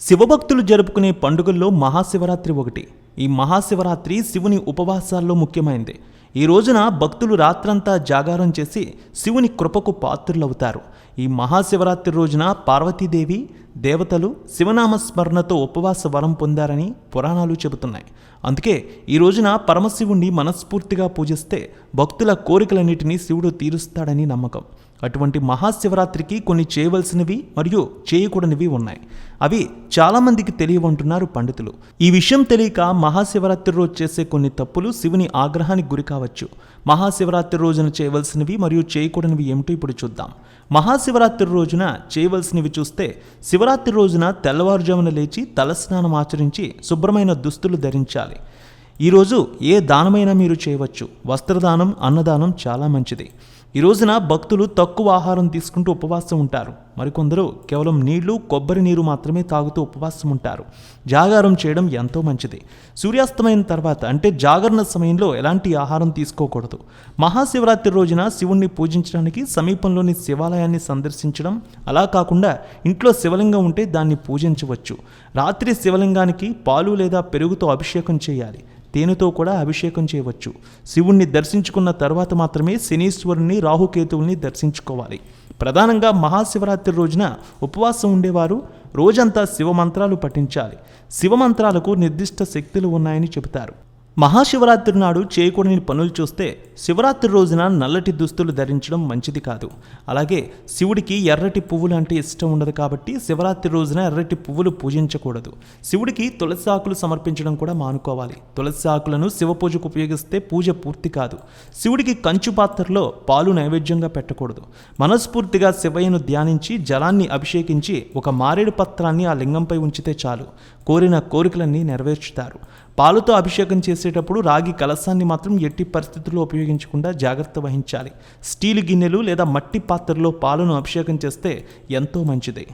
శివభక్తులు జరుపుకునే పండుగల్లో మహాశివరాత్రి ఒకటి. ఈ మహాశివరాత్రి శివుని ఉపవాసాల్లో ముఖ్యమైనది ఈ రోజున భక్తులు రాత్రంతా జాగారం చేసి శివుని కృపకు పాత్రులవుతారు. ఈ మహాశివరాత్రి రోజున పార్వతీదేవి దేవతలు శివనామ స్మరణతో ఉపవాస వరం పొందారని పురాణాలు చెబుతున్నాయి. అందుకే ఈ రోజున పరమశివుణ్ణి మనస్ఫూర్తిగా పూజిస్తే భక్తుల కోరికలన్నిటినీ శివుడు తీరుస్తాడని నమ్మకం. అటువంటి మహాశివరాత్రికి కొన్ని చేయవలసినవి మరియు చేయకూడనివి ఉన్నాయి. అవి చాలామందికి తెలియవంటున్నారు పండితులు. ఈ విషయం తెలియక మహాశివరాత్రి రోజు చేసే కొన్ని తప్పులు శివుని ఆగ్రహానికి గురి కావచ్చు. మహాశివరాత్రి రోజున చేయవలసినవి మరియు చేయకూడనివి ఏమిటో ఇప్పుడు చూద్దాం. మహాశివరాత్రి రోజున చేయవలసినవి చూస్తే శివరాత్రి రోజున తెల్లవారుజామున లేచి తలస్నానం ఆచరించి శుభ్రమైన దుస్తులు ధరించాలి. ఈరోజు ఏ దానమైనా మీరు చేయవచ్చు. వస్త్రదానం అన్నదానం చాలా మంచిది. ఈ రోజున భక్తులు తక్కువ ఆహారం తీసుకుంటూ ఉపవాసం ఉంటారు. మరికొందరు కేవలం నీళ్ళు కొబ్బరి నీరు మాత్రమే తాగుతూ ఉపవాసం ఉంటారు. జాగారం చేయడం ఎంతో మంచిది. సూర్యాస్తమైన తర్వాత అంటే జాగరణ సమయంలో ఎలాంటి ఆహారం తీసుకోకూడదు. మహాశివరాత్రి రోజున శివుణ్ణి పూజించడానికి సమీపంలోని శివాలయాన్ని సందర్శించడం అలా కాకుండా ఇంట్లో శివలింగం ఉంటే దాన్ని పూజించవచ్చు. రాత్రి శివలింగానికి పాలు లేదా పెరుగుతో అభిషేకం చేయాలి. తేనెతో కూడా అభిషేకం చేయవచ్చు. శివుణ్ణి దర్శించుకున్న తర్వాత మాత్రమే శనీశ్వరుని రాహుకేతువుల్ని దర్శించుకోవాలి. ప్రధానంగా మహాశివరాత్రి రోజున ఉపవాసం ఉండేవారు. రోజంతా శివమంత్రాలు పఠించాలి. శివమంత్రాలకు నిర్దిష్ట శక్తులు ఉన్నాయని చెబుతారు. మహాశివరాత్రి నాడు చేయకూడని పనులు చూస్తే శివరాత్రి రోజున నల్లటి దుస్తులు ధరించడం మంచిది కాదు. అలాగే శివుడికి ఎర్రటి పువ్వులు అంటే ఇష్టం ఉండదు కాబట్టి శివరాత్రి రోజున ఎర్రటి పువ్వులు పూజించకూడదు. శివుడికి తులసి ఆకులు సమర్పించడం కూడా మానుకోవాలి. తులసి ఆకులను శివ పూజకు ఉపయోగిస్తే పూజ పూర్తి కాదు. శివుడికి కంచు పాత్రలో పాలు నైవేద్యంగా పెట్టకూడదు. మనస్ఫూర్తిగా శివయ్యను ధ్యానించి జలాన్ని అభిషేకించి ఒక మారేడు పత్రాన్ని ఆ లింగంపై ఉంచితే చాలు. కోరిన కోరికలన్నీ నెరవేర్చుతారు. పాలుతో అభిషేకం చేసేటప్పుడు రాగి కలసాన్ని మాత్రం ఎట్టి పరిస్థితుల్లో ఉపయోగించకుండా జాగ్రత్త వహించాలి. స్టీల్ గిన్నెలు లేదా మట్టి పాత్రలో పాలను అభిషేకం చేస్తే ఎంతో మంచిది.